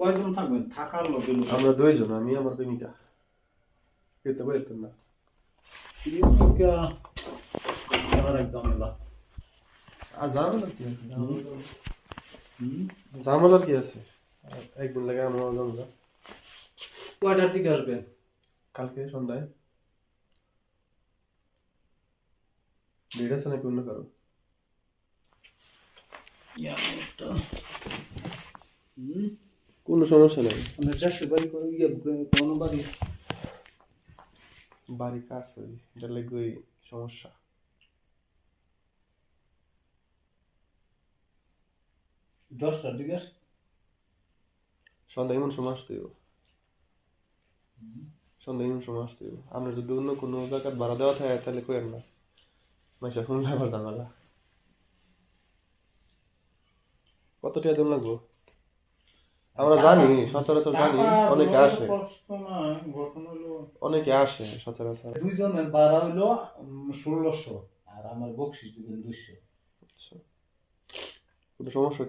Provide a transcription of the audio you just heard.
কয়জন থাকবেন? থাকার লোকের লোক আমরা দুইজন আমি আমার প্রেমিকা খেতে পারতেন না আর এক ঝামেলা। আর ঝামেলার কি আছে? ঝামেলার কি আছে? একদিন লাগে আমার ঝামেলা কয়টার দিকে আসবেন? কালকে সন্ধ্যায়। ডেট আছে নাকি অন্য কারও হুম? কোনো সমস্যা নাই। আপনার চাষের বাড়ি করে ইয়ে কোনো বাড়ি বাড়ি ওই এটা লাগবে সমস্যা। দশটার দিকে সন্ধ্যা এমন সময় আসতে সন্ধ্যা এমন সময় আসতে আমরা যদি অন্য কোনো জায়গায় ভাড়া দেওয়া থাকে তাহলে কইেন না মাসে শুনলে আবার ঝামেলা কত টাকা দিন লাগবো? আমরা জানি সচরাচর জানি অনেকে আসে। অনেকে আসে সচরাচর। দুইজনের ভাড়া হইল ষোলোশো আর আমার বকশিস দিবেন দুইশো। আচ্ছা। কোনো সমস্যা?